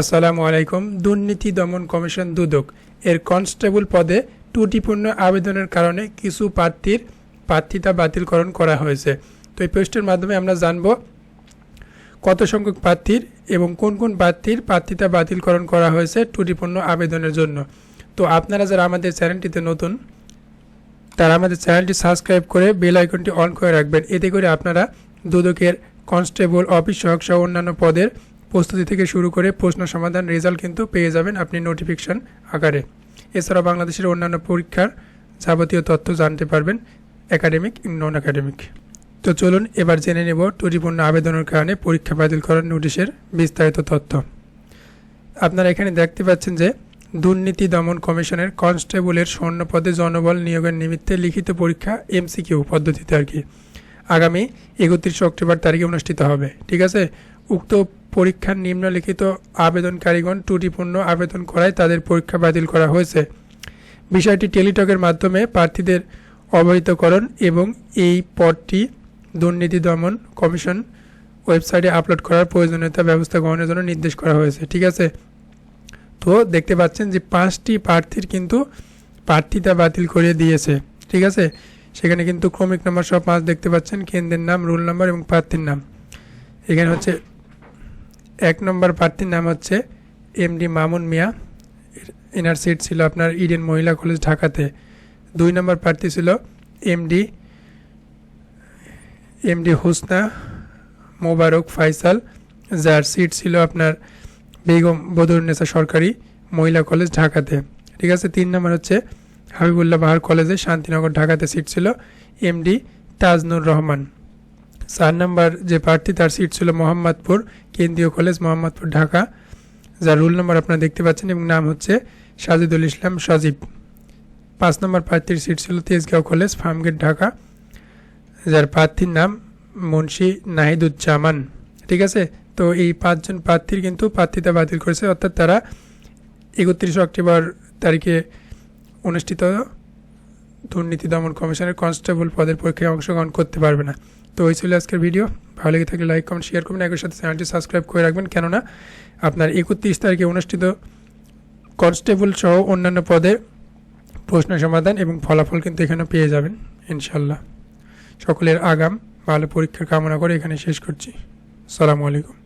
আসসালামু আলাইকুম। দুর্নীতি দমন কমিশন দুদক। এর কনস্টেবল পদে ত্রুটিপূর্ণ আবেদনের কারণে কিছু প্রার্থীর প্রার্থিতা বাতিলকরণ করা হয়েছে। তো এই পোস্টের মাধ্যমে আমরা জানব কত সংখ্যক প্রার্থীর এবং কোন কোন প্রার্থীর প্রার্থিতা বাতিলকরণ করা হয়েছে ত্রুটিপূর্ণ আবেদনের জন্য। তো আপনারা যারা আমাদের চ্যানেলটিতে নতুন, তারা আমাদের চ্যানেলটি সাবস্ক্রাইব করে বেল আইকনটি অন করে রাখবেন। এতে করে আপনারা দুদকের কনস্টেবল, অফিস সহ অন্যান্য পদের প্রস্তুতি থেকে শুরু করে প্রশ্ন সমাধান রেজাল্ট কিন্তু পেয়ে যাবেন আপনি নোটিফিকেশন আকারে। এছাড়া বাংলাদেশের অন্যান্য পরীক্ষার যাবতীয় তথ্য জানতে পারবেন একাডেমিক, নন একাডেমিক। তো চলুন এবার জেনে নেব ত্রুটিপূর্ণ আবেদনের কারণে পরীক্ষা বাতিল করার নোটিশের বিস্তারিত তথ্য। আপনারা এখানে দেখতে পাচ্ছেন যে দুর্নীতি দমন কমিশনের কনস্টেবলের স্বর্ণপদে জনবল নিয়োগের নিমিত্তে লিখিত পরীক্ষা এমসিকিউ পদ্ধতিতে আর কি। আগামী একত্রিশে অক্টোবর তারিখে অনুষ্ঠিত হবে, ঠিক আছে? উক্ত পরীক্ষার নিম্নলিখিত আবেদনকারীগণ ত্রুটিপূর্ণ আবেদন করায় তাদের পরীক্ষা বাতিল করা হয়েছে। বিষয়টি টেলিটকের মাধ্যমে প্রার্থীদের অবহিতকরণ এবং এই পদটি দুর্নীতি দমন কমিশন ওয়েবসাইটে আপলোড করার প্রয়োজনীয়তা ব্যবস্থা গ্রহণের জন্য নির্দেশ করা হয়েছে, ঠিক আছে? তো দেখতে পাচ্ছেন যে পাঁচটি প্রার্থীর কিন্তু প্রার্থিতা বাতিল করে দিয়েছে, ঠিক আছে? সেখানে কিন্তু ক্রমিক নাম্বার সব পাঁচ দেখতে পাচ্ছেন কেন্দ্রের নাম, রোল নাম্বার এবং প্রার্থীর নাম। এখানে হচ্ছে এক নম্বর প্রার্থীর নাম হচ্ছে এমডি মামুন মিয়া। এনার সিট ছিল আপনার ইডেন মহিলা কলেজ ঢাকাতে। দুই নম্বর প্রার্থী ছিল এমডি এমডি হোসনা মোবারক ফাইসাল, যার সিট ছিল আপনার বেগম বদরুন্নেসা সরকারি মহিলা কলেজ ঢাকাতে। ঠিক আছে, তিন নম্বর হচ্ছে হাবিবুল্লাহ বাহার কলেজে শান্তিনগর ঢাকাতে সিট ছিল এমডি তাজনুর রহমান। চার নম্বর যে প্রার্থী, তার সিট ছিল মোহাম্মদপুর কেন্দ্রীয় কলেজ মোহাম্মদপুর ঢাকা, যার রোল নম্বর আপনারা দেখতে পাচ্ছেন এবং নাম হচ্ছে সাজিদুল ইসলাম সজীব। পাঁচ নম্বর প্রার্থীর সিট ছিল তেজগাঁও কলেজ ফার্মগেট ঢাকা, যার প্রার্থীর নাম মুন্সি নাহিদুজ্জামান। ঠিক আছে? তো এই পাঁচজন প্রার্থীর কিন্তু প্রার্থিতা বাতিল করেছে, অর্থাৎ তারা একত্রিশে অক্টোবর তারিখে অনুষ্ঠিত দুর্নীতি দমন কমিশনের কনস্টেবল পদের পরীক্ষায় অংশগ্রহণ করতে পারবে না। তো ওই ছিল আজকের ভিডিও। ভালো লেগে থাকলে লাইক, কমেন্ট শেয়ার করবেন একই সাথে চ্যানেলটি সাবস্ক্রাইব করে রাখবেন। কেননা আপনার একত্রিশ তারিখে অনুষ্ঠিত কনস্টেবল সহ অন্যান্য পদে প্রশ্ন সমাধান এবং ফলাফল কিন্তু এখানে পেয়ে যাবেন ইনশাল্লাহ সকলের আগাম ভালো পরীক্ষার কামনা করে এখানে শেষ করছি। সালামু আলাইকুম।